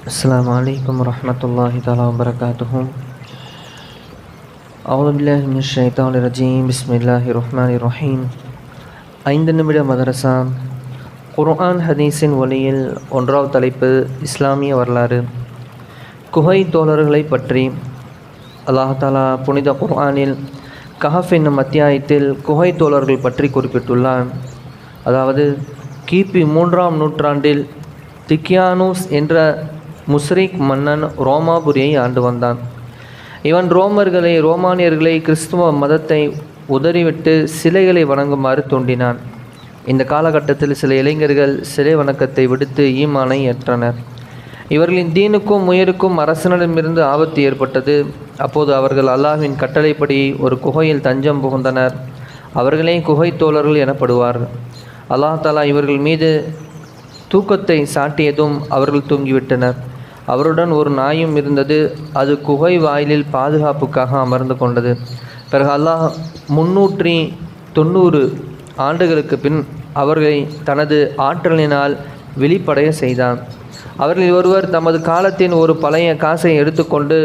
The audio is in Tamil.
السلام عليكم ورحمة الله تعالى وبركاته أعوذ بالله من الشيطان الرجيم بسم الله الرحمن الرحيم ஐந்து நிமிட மதரசா குர்ஆன் ஹதீஸின் ஒளியில் ஒன்றாவது தலைப்பு இஸ்லாமிய வரலாறு குகை தோழர்களை பற்றி அல்லாஹாலா புனித குர்ஆனில் கஹஃப் என்னும் அத்தியாயத்தில் குகை தோழர்கள் பற்றி குறிப்பிட்டுள்ளான் அதாவது கிபி மூன்றாம் நூற்றாண்டில் திக்கியானூஸ் என்ற முஸ்ரிக் மன்னன் ரோமாபுரியை ஆண்டு வந்தான். இவன் ரோமர்களை ரோமானியர்களை கிறிஸ்துவ மதத்தை உதறிவிட்டு சிலைகளை வணங்குமாறு தூண்டினான். இந்த காலகட்டத்தில் சில இளைஞர்கள் சிலை வணக்கத்தை விடுத்து ஈமானை ஏற்றனர். இவர்களின் தீனுக்கும் உயிருக்கும் அரசனிடமிருந்து ஆபத்து ஏற்பட்டது. அப்போது அவர்கள் அல்லாஹ்வின் கட்டளைப்படி ஒரு குகையில் தஞ்சம் புகுந்தனர். அவர்களே குகை தோழர்கள் எனப்படுவார். அல்லாஹ் தாலா இவர்கள் மீது தூக்கத்தை சாட்டியதும் அவர்கள் தூங்கிவிட்டனர். அவருடன் ஒரு நாயும் இருந்தது. அது குகை வாயிலில் பாதுகாப்புக்காக அமர்ந்து கொண்டது. பிறகு அல்லாஹ் முன்னூற்றி தொண்ணூறு ஆண்டுகளுக்கு பின் அவர்களை தனது ஆற்றலினால் வெளிப்படைய செய்தான். அவர்களில் ஒருவர் தமது காலத்தின் ஒரு பழைய காசை எடுத்துக்கொண்டு